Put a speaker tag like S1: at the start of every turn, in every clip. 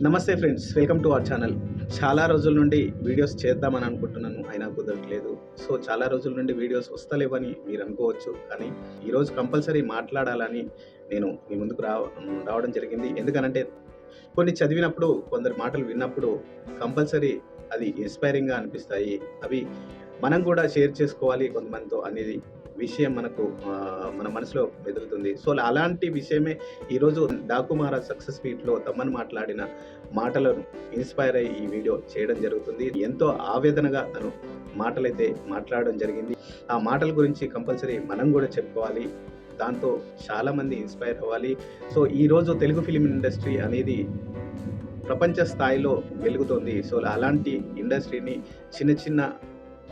S1: నమస్తే friends welcome to our channel. చాలా రోజుల నుండి వీడియోస్ చేద్దామని అనుకుంటున్నాను అయినా కుదరట్లేదు. సో చాలా రోజుల నుండి వీడియోస్ వస్తలేవని మీరు అనుకోవచ్చు కానీ ఈరోజు కంపల్సరీ మాట్లాడాలని నేను మీ ముందుకు రా రావడం జరిగింది. ఎందుకనంటే కొన్ని చదివినప్పుడు కొందరు మాటలు విన్నప్పుడు కంపల్సరీ అది ఇన్స్పైరింగ్గా అనిపిస్తాయి. అవి మనం కూడా షేర్ చేసుకోవాలి కొంతమందితో అనేది విషయం మనకు మన మనసులో మెదులుతుంది సో అలాంటి విషయమే ఈరోజు డాకుమారా సక్సెస్లో తమ్మని మాట్లాడిన మాటలను ఇన్స్పైర్ అయ్యి ఈ వీడియో చేయడం జరుగుతుంది. ఎంతో ఆవేదనగా తను మాటలైతే మాట్లాడడం జరిగింది. ఆ మాటల గురించి కంపల్సరీ మనం కూడా చెప్పుకోవాలి. దాంతో చాలామంది ఇన్స్పైర్ అవ్వాలి. సో ఈరోజు తెలుగు ఫిలిం ఇండస్ట్రీ అనేది ప్రపంచ స్థాయిలో వెలుగుతుంది. సో అలాంటి ఇండస్ట్రీని చిన్న చిన్న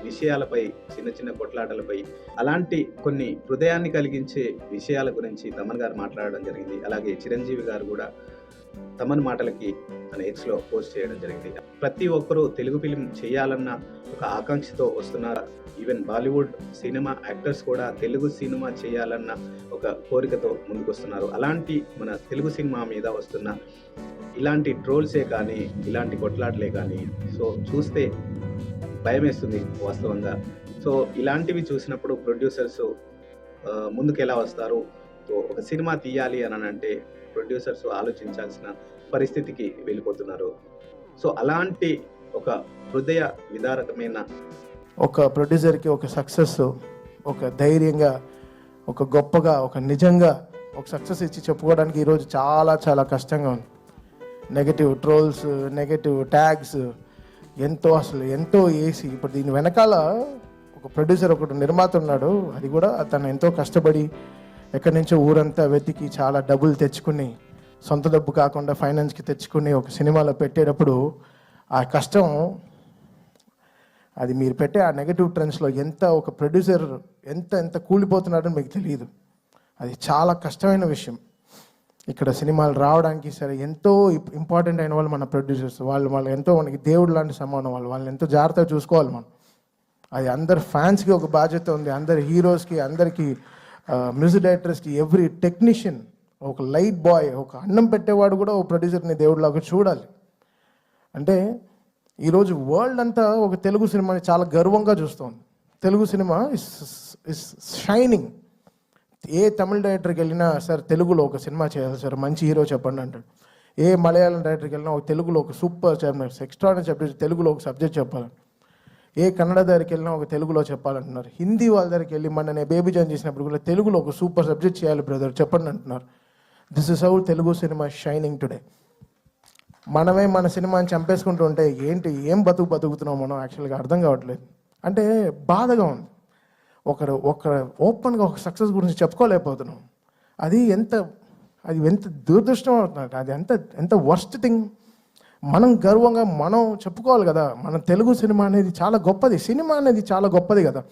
S1: విషయాలపై చిన్న చిన్న కొట్లాటలపై అలాంటి కొన్ని హృదయాన్ని కలిగించే విషయాల గురించి తమన్ గారు మాట్లాడడం జరిగింది. అలాగే చిరంజీవి గారు కూడా తమన్ మాటలకి తన ఎక్స్లో పోస్ట్ చేయడం జరిగింది. ప్రతి ఒక్కరూ తెలుగు ఫిలిం చేయాలన్న ఒక ఆకాంక్షతో వస్తున్నారు? ఈవెన్ బాలీవుడ్ సినిమా యాక్టర్స్ కూడా తెలుగు సినిమా చేయాలన్న ఒక కోరికతో ముందుకొస్తున్నారు. అలాంటి మన తెలుగు సినిమా మీద వస్తున్న ఇలాంటి ట్రోల్సే కానీ ఇలాంటి కొట్లాటలే కానీ సో చూస్తే భయం వేస్తుంది వాస్తవంగా. సో ఇలాంటివి చూసినప్పుడు ప్రొడ్యూసర్స్ ముందుకు ఎలా వస్తారు? సో ఒక సినిమా తీయాలి అని అంటే ప్రొడ్యూసర్స్ ఆలోచించాల్సిన పరిస్థితికి వెళ్ళిపోతున్నారు. సో అలాంటి ఒక హృదయ విదారకమైన
S2: ఒక ప్రొడ్యూసర్కి ఒక సక్సెస్ ఒక ధైర్యంగా ఒక గొప్పగా ఒక నిజంగా ఒక సక్సెస్ ఇచ్చి చెప్పుకోవడానికి ఈరోజు చాలా చాలా కష్టంగా ఉంది. నెగటివ్ ట్రోల్స్ నెగటివ్ ట్యాగ్స్ ఎంతో అసలు ఎంతో వేసి ఇప్పుడు దీని వెనకాల ఒక ప్రొడ్యూసర్ ఒకటి నిర్మాత ఉన్నాడు. అది కూడా తను ఎంతో కష్టపడి ఎక్కడి నుంచో ఊరంతా వెతికి చాలా డబ్బులు తెచ్చుకుని సొంత డబ్బు కాకుండా ఫైనాన్స్కి తెచ్చుకుని ఒక సినిమాలో పెట్టేటప్పుడు ఆ కష్టం అది మీరు పెట్టే ఆ నెగటివ్ ట్రెండ్స్లో ఎంత ఒక ప్రొడ్యూసర్ ఎంత ఎంత కూలిపోతున్నాడో మీకు తెలియదు. అది చాలా కష్టమైన విషయం. ఇక్కడ సినిమాలు రావడానికి సరే ఎంతో ఇంపార్టెంట్ అయిన వాళ్ళు మన ప్రొడ్యూసర్స్ వాళ్ళు వాళ్ళు ఎంతో మనకి దేవుడు లాంటి సమానం వాళ్ళు వాళ్ళని ఎంతో జాగ్రత్తగా చూసుకోవాలి మనం. అది అందరు ఫ్యాన్స్కి ఒక బాధ్యత ఉంది అందరి హీరోస్కి అందరికీ మ్యూజిక్ డైరెక్టర్స్కి ఎవ్రీ టెక్నీషియన్ ఒక లైట్ బాయ్ ఒక అన్నం పెట్టేవాడు కూడా ఒక ప్రొడ్యూసర్ని దేవుడిలాగా చూడాలి. అంటే ఈరోజు వరల్డ్ అంతా ఒక తెలుగు సినిమాని చాలా గర్వంగా చూస్తోంది. Telugu cinema is is shining ఏ తమిళ డైరెక్టర్కి వెళ్ళినా సార్ తెలుగులో ఒక సినిమా చేయాలి సార్ మంచి హీరో చెప్పండి అంటాడు. ఏ మలయాళం డైరెక్టర్కి వెళ్ళినా ఒక తెలుగులో ఒక సూపర్ ఎక్స్ట్రా సబ్జెక్ట్ తెలుగులో ఒక సబ్జెక్ట్ చెప్పాలి ఏ కన్నడ దగ్గరికి వెళ్ళినా ఒక తెలుగులో చెప్పాలంటున్నారు. హిందీ వాళ్ళ దగ్గరికి వెళ్ళి మన నేను బేబీ జాయిన్ చేసినప్పుడు కూడా తెలుగులో ఒక సూపర్ సబ్జెక్ట్ చేయాలి బ్రదర్ చెప్పండి అంటున్నారు. This is out Telugu cinema shining today మనమే మన సినిమాని చంపేసుకుంటూ ఉంటే ఏంటి ఏం బతుకు బతుకుతున్నాం మనం? యాక్చువల్గా అర్థం కావట్లేదు. అంటే బాధగా ఉంది. ఒకరు ఒక ఓపెన్గా ఒక సక్సెస్ గురించి చెప్పుకోలేకపోతున్నాం. అది ఎంత అది ఎంత దురదృష్టం అవుతుంది. అది ఎంత ఎంత వర్స్ట్ థింగ్. మనం గర్వంగా మనం చెప్పుకోవాలి కదా. మన తెలుగు సినిమా అనేది చాలా గొప్పది. సినిమా అనేది చాలా గొప్పది కదా.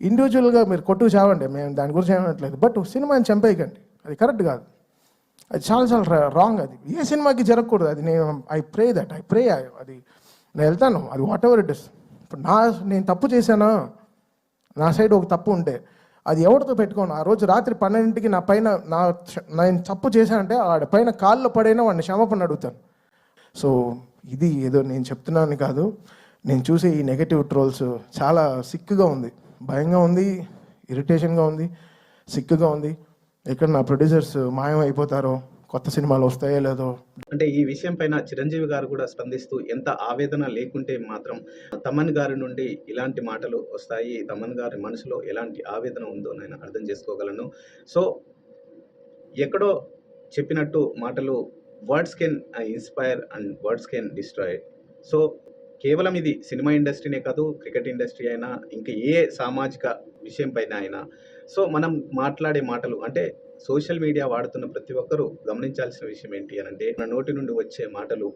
S2: ఇండివిజువల్గా మీరు కొట్టుకు చావండి. మేము దాని గురించి ఏమనట్లేదు బట్ సినిమాని చంపేయకండి. అది కరెక్ట్ కాదు. అది చాలా చాలా రాంగ్ అది. ఏ సినిమాకి జరగకూడదు. అది నేను I pray that. I pray అది నేను వెళ్తాను. అది వాట్ ఎవర్ ఇట్ ఇస్. ఇప్పుడు నా నేను తప్పు చేశానా? నా సైడ్ ఒక తప్పు ఉంటే అది ఎవరితో పెట్టుకోను? ఆ రోజు రాత్రి పన్నెండింటికి నా పైన నా నేను తప్పు చేశానంటే ఆడ పైన కాళ్ళు పడైనా వాడిని క్షమాపణ అడుగుతాను. సో ఇది ఏదో నేను చెప్తున్నాను కాదు. నేను చూసే ఈ నెగటివ్ ట్రోల్స్ చాలా సిక్కుగా ఉంది. భయంగా ఉంది ఇరిటేషన్గా ఉంది సిక్కుగా ఉంది. ఎక్కడ నా ప్రొడ్యూసర్స్ మాయం అయిపోతారో కొత్త సినిమాలు వస్తాయో లేదో.
S1: అంటే ఈ విషయం పైన చిరంజీవి గారు కూడా స్పందిస్తూ ఎంత ఆవేదన లేకుంటే మాత్రం తమన్ గారి నుండి ఇలాంటి మాటలు వస్తాయి తమన్ గారి మనసులో ఎలాంటి ఆవేదన ఉందో నేను అర్థం చేసుకోగలను. సో ఎక్కడో చెప్పినట్టు మాటలు words can inspire and words can destroy. So కేవలం ఇది సినిమా ఇండస్ట్రీనే కాదు క్రికెట్ ఇండస్ట్రీ అయినా ఇంకా ఏ సామాజిక విషయం పైన అయినా. సో మనం మాట్లాడే మాటలు అంటే సోషల్ మీడియా వాడుతున్న ప్రతి ఒక్కరూ గమనించాల్సిన విషయం ఏంటి అని అంటే మన నోటి నుండి వచ్చే మాటలు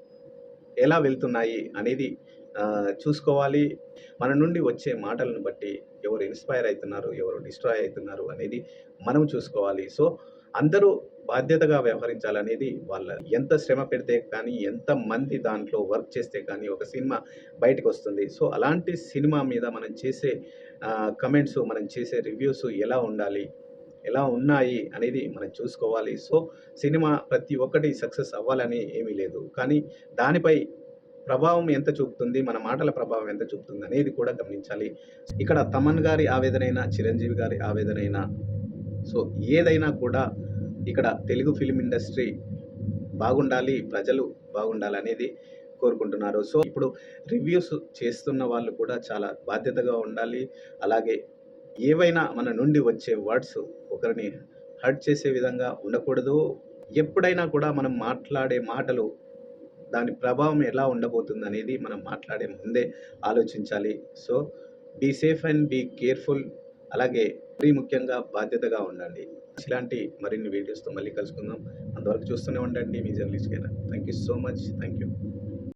S1: ఎలా వెళ్తున్నాయి అనేది చూసుకోవాలి. మన నుండి వచ్చే మాటలను బట్టి ఎవరు ఇన్స్పైర్ అవుతున్నారు ఎవరు డిస్ట్రాయ్ అవుతున్నారు అనేది మనం చూసుకోవాలి. సో అందరూ బాధ్యతగా వ్యవహరించాలనేది వాళ్ళ ఎంత శ్రమ పెడితే కానీ ఎంత మంది దాంట్లో వర్క్ చేస్తే కానీ ఒక సినిమా బయటకు వస్తుంది సో అలాంటి సినిమా మీద మనం చేసే కమెంట్స్ మనం చేసే రివ్యూస్ ఎలా ఉండాలి ఎలా ఉన్నాయి అనేది మనం చూసుకోవాలి. సో సినిమా ప్రతి ఒక్కటి సక్సెస్ అవ్వాలని ఏమీ లేదు. కానీ దానిపై ప్రభావం ఎంత చూపుతుంది మన మాటల ప్రభావం ఎంత చూపుతుంది అనేది కూడా గమనించాలి. ఇక్కడ తమన్ గారి ఆవేదనైనా చిరంజీవి గారి ఆవేదనైనా సో ఏదైనా కూడా ఇక్కడ తెలుగు ఫిలిం ఇండస్ట్రీ బాగుండాలి ప్రజలు బాగుండాలి అనేది కోరుకుంటున్నారు. సో ఇప్పుడు రివ్యూస్ చేస్తున్న వాళ్ళు కూడా చాలా బాధ్యతగా ఉండాలి. అలాగే ఏవైనా మన నుండి వచ్చే వర్డ్స్ ఒకరిని హర్ట్ చేసే విధంగా ఉండకూడదు. ఎప్పుడైనా కూడా మనం మాట్లాడే మాటలు దాని ప్రభావం ఎలా ఉండబోతుంది అనేది మనం మాట్లాడే ముందే ఆలోచించాలి. So be safe and be careful అలాగే మరీ ముఖ్యంగా బాధ్యతగా ఉండండి. ఇలాంటి మరిన్ని వీడియోస్తో మళ్ళీ కలుసుకుందాం. అంతవరకు చూస్తూనే ఉండండి మీ journalist thank you so much thank you